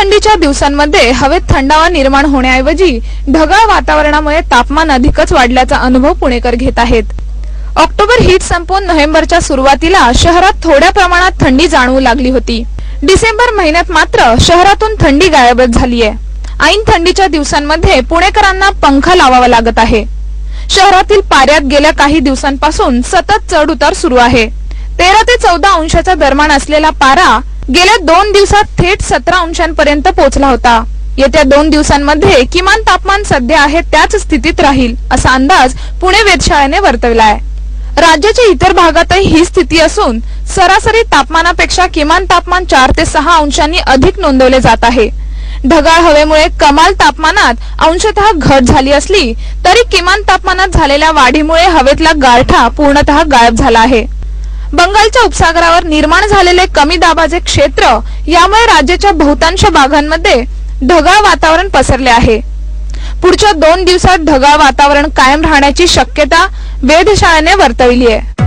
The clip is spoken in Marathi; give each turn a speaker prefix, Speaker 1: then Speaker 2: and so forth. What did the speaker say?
Speaker 1: थंडीच्या दिवसांमध्ये हवेत थंडावा निर्माण होण्याऐवजी ढगाळ वातावरणामुळे तापमान अधिकच वाढल्याचा अनुभव पुणेकर घेत आहेत. ऑक्टोबर हीट संपून नोव्हेंबरच्या सुरुवातीला शहरात थोड्या प्रमाणात थंडी जाणवू लागली होती. डिसेंबर महिन्यात मात्र शहरातून थंडी गायबच झालीय. ऐन थंडीच्या दिवसांमध्ये पुणेकरांना पंखा लावावा लागत आहे. शहरातील पाऱ्यात गेल्या काही दिवसांपासून सतत चढ उतार सुरू आहे. तेरा ते चौदा अंशाच्या दरम्यान असलेला पारा गेल्या दोन दिवसात थेट सतरा अंशांपर्यंत पोहोचला होता. येत्या दोन दिवसांमध्ये किमान तापमान सध्या आहे त्याच स्थितीत राहील असा अंदाज पुणे वेधशाळेने वर्तवलाय. राज्याच्या इतर भागातही ही स्थिती असून सरासरी तापमानापेक्षा किमान तापमान चार ते सहा अंशांनी अधिक नोंदवले जात आहे. ढगाळ हवेमुळे कमाल तापमानात अंशतः घट झाली असली तरी किमान तापमानात झालेल्या वाढीमुळे हवेतला गारठा पूर्णतः गायब झाला आहे. बंगालच्या उपसागरावर निर्माण झालेले कमी दाबाचे क्षेत्र यामुळे राज्याच्या बहुतांश भागांमध्ये ढगाळ वातावरण पसरले आहे. पुढच्या दोन दिवसात ढगाळ वातावरण कायम राहण्याची शक्यता वेधशाळेने वर्तविली आहे.